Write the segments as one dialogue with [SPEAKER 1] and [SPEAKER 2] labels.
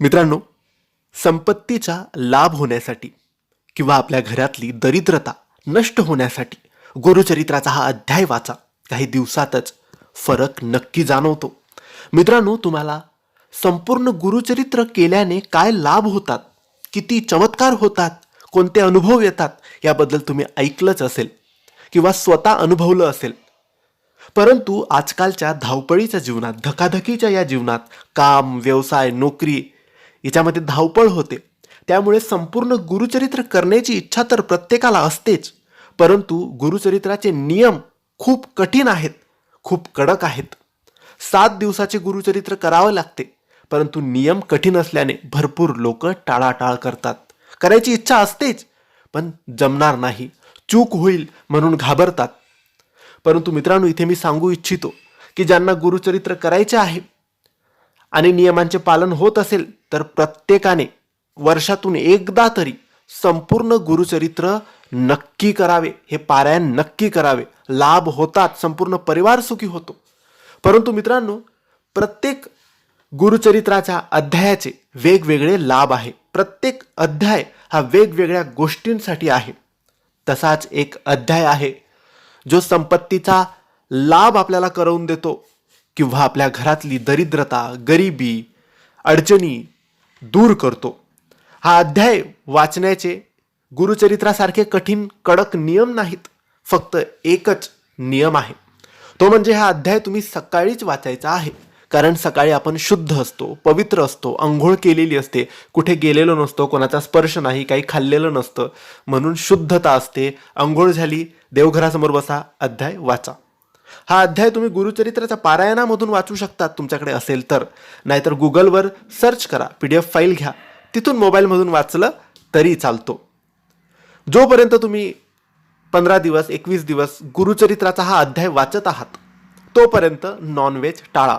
[SPEAKER 1] मित्रांनो संपत्तीचा लाभ होण्यासाठी किंवा आपल्या घरातली दरिद्रता नष्ट होण्यासाठी गुरुचरित्राचा हा अध्याय वाचा. काही दिवसातच फरक नक्की जाणवतो. मित्रांनो तुम्हाला संपूर्ण गुरुचरित्र केल्याने काय लाभ होतात किती चमत्कार होतात कोणते अनुभव येतात याबद्दल तुम्ही ऐकलंच असेल किंवा स्वतः अनुभवलं असेल. परंतु आजकालच्या धावपळीच्या जीवनात धकाधकीच्या या जीवनात काम व्यवसाय नोकरी याच्यामध्ये धावपळ होते. त्यामुळे संपूर्ण गुरुचरित्र करण्याची इच्छा तर प्रत्येकाला असतेच. परंतु गुरुचरित्राचे नियम खूप कठीण आहेत खूप कडक आहेत. सात दिवसाचे गुरुचरित्र करावं लागते परंतु नियम कठीण असल्याने भरपूर लोक टाळाटाळ करतात. करायची इच्छा असतेच पण जमणार नाही चूक होईल म्हणून घाबरतात. परंतु मित्रांनो इथे मी सांगू इच्छितो की ज्यांना गुरुचरित्र करायचे आहे आणि नियमांचे पालन होत असेल तर प्रत्येकाने वर्षातून एकदा तरी संपूर्ण गुरुचरित्र नक्की करावे. हे पारायण नक्की करावे. लाभ होतात संपूर्ण परिवार सुखी होतो. परंतु मित्रांनो प्रत्येक गुरुचरित्राच्या अध्यायाचे वेगवेगळे लाभ आहे. प्रत्येक अध्याय हा वेगवेगळ्या गोष्टींसाठी आहे. तसाच एक अध्याय आहे जो संपत्तीचा लाभ आपल्याला करवून देतो. किंवा आपल्या घरातली दरिद्रता गरिबी अडचणी दूर करतो. हा अध्याय वाचण्याचे गुरुचरित्रासारखे कठीण कडक नियम नाहीत. फक्त एकच नियम आहे. तो म्हणजे हा अध्याय तुम्ही सकाळीच वाचायचा आहे. कारण सकाळी आपण शुद्ध असतो पवित्र असतो आंघोळ केलेली असते. कुठे गेलेलो नसतो कोणाचा स्पर्श नाही काही खाल्लेलं नसतं. म्हणून शुद्धता असते. आंघोळ झाली देवघरासमोर बसा अध्याय वाचा. हा अध्याय तुम्ही गुरुचरित्राच्या पारायणामधून वाचू शकतात तुमच्याकडे असेल तर. नाहीतर गुगलवर सर्च करा पी डी एफ फाईल घ्या. तिथून मोबाईलमधून वाचलं तरी चालतो. जोपर्यंत तुम्ही पंधरा दिवस एकवीस दिवस गुरुचरित्राचा हा अध्याय वाचत आहात तोपर्यंत नॉनव्हेज टाळा.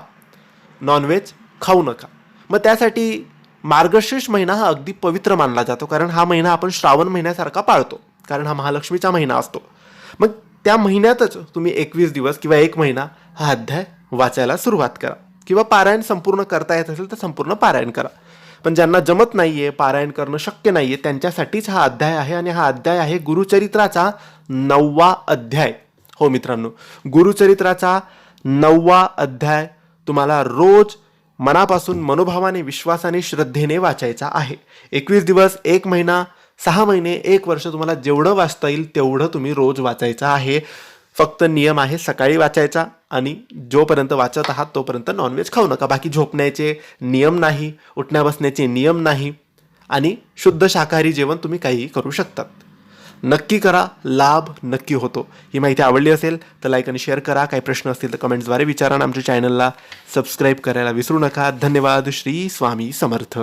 [SPEAKER 1] नॉनव्हेज खाऊ नका. मग त्यासाठी मार्गशीर्ष महिना हा अगदी पवित्र मानला जातो कारण हा महिना आपण श्रावण महिन्यासारखा पाळतो कारण हा महालक्ष्मीचा महिना असतो. मग त्या महिन्यातच तुम्ही एकवीस दिवस किंवा एक महिना हा अध्याय वाचायला सुरुवात करा. किंवा पारायण संपूर्ण करता येत असेल तर संपूर्ण पारायण करा. पण ज्यांना जमत नाही आहे पारायण करणं शक्य नाही आहे त्यांच्यासाठीच हा अध्याय आहे आणि हा अध्याय आहे गुरुचरित्राचा नववा अध्याय. हो मित्रांनो गुरुचरित्राचा नववा अध्याय तुम्हाला रोज मनापासून मनोभावाने विश्वासाने श्रद्धेने वाचायचा आहे. एकवीस दिवस एक महिना सहा महिने एक वर्ष तुम्हाला जेवढं वाचता येईल तेवढं तुम्ही रोज वाचायचं आहे. फक्त नियम आहे सकाळी वाचायचा आणि जोपर्यंत वाचत आहात तोपर्यंत नॉनव्हेज खाऊ नका. बाकी झोपण्याचे नियम नाही उठण्या बसण्याचे नियम नाही आणि शुद्ध शाकाहारी जेवण तुम्ही काहीही करू शकतात. नक्की करा लाभ नक्की होतो. ही माहिती आवडली असेल तर लाईक आणि शेअर करा. काही प्रश्न असतील तर कमेंट्सद्वारे विचारा आणि आमच्या चॅनलला सबस्क्राईब करायला विसरू नका. धन्यवाद. श्री स्वामी समर्थ.